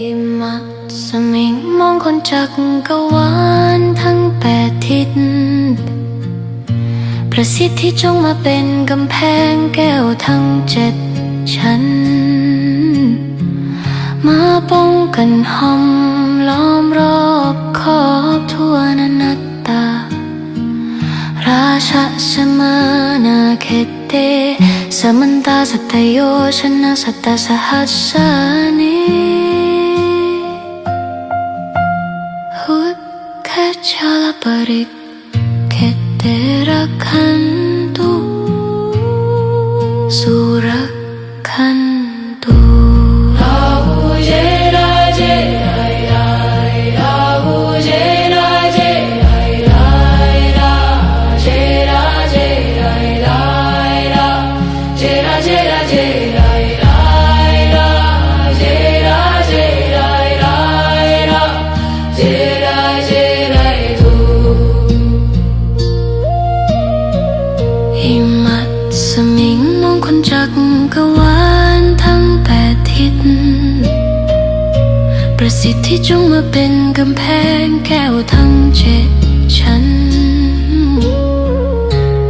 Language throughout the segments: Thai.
อิมัสมิงมองคนจักกวาลทั้งแปดทิศ ประสิทธิ์ที่จงมาเป็นกำแพงแก้วทั้งเจ็ดชั้น มาป้องกันห้อมล้อมรอบขอบทั่วนานัตตา ราชาสมานาเขตเต สมันตาสัตโยชนะสัตตสหัสสานี ลปริก กวาลทั้งแปดทิศ ประสิทธิ์ที่จงมาเป็นกำแพงแก้วทั้งเจ็ดชั้น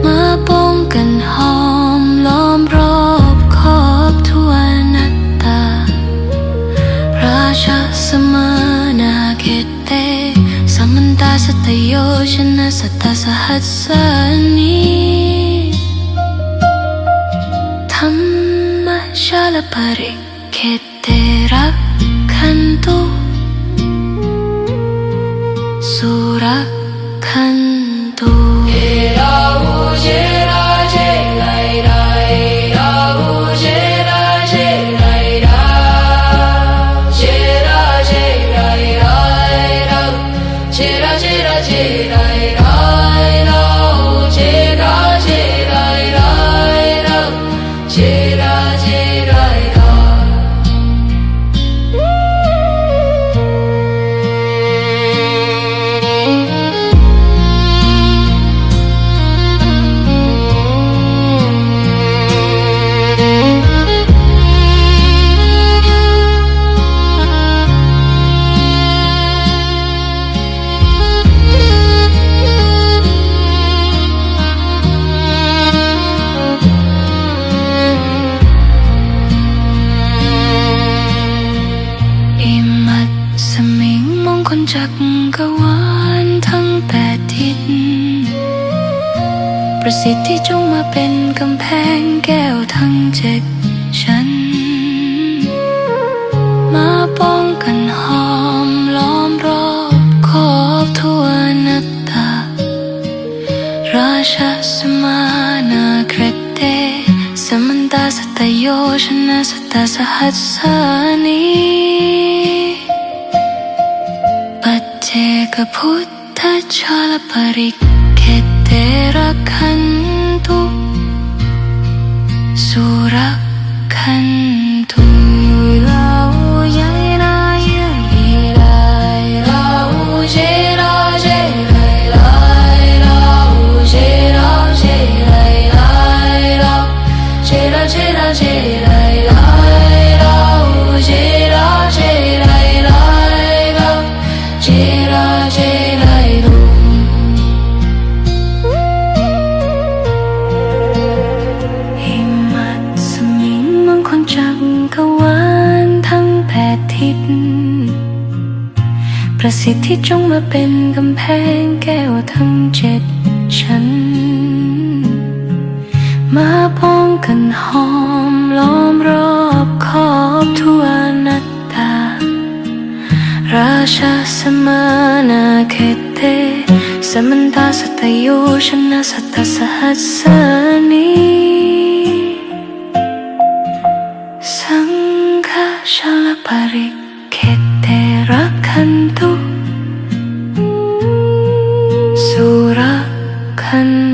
มาป้องกันห้อมล้อมรอบขอบทวนัตตา ราชาสมานาเขตเต สัมมันตาสตโยชนะสัตตสหัสสานี ชาลปริเขตเตรั จักกวาลทั้งแปดทิศ ประสิทธิ์ที่จงมาเป็นกำแพงแก้วทั้งเจ็ดชั้น มาป้องกันหอมล้อมรอบขอบทั่วนัตตา ราชาสมานาเครตเตสมันตาสัตโยชนะสัตตสหัสสานี เจกพุทธช ประสิทธิจงมาเป็นกำแพงแก้วทั้งเจ็ดฉันมาป้องกันหอมล้อมรอบขอบทั่วนัตตา ราชาสมานาเขเตสมันตาสตยุชนะสัตสหัสนีสังฆชาลปริก 한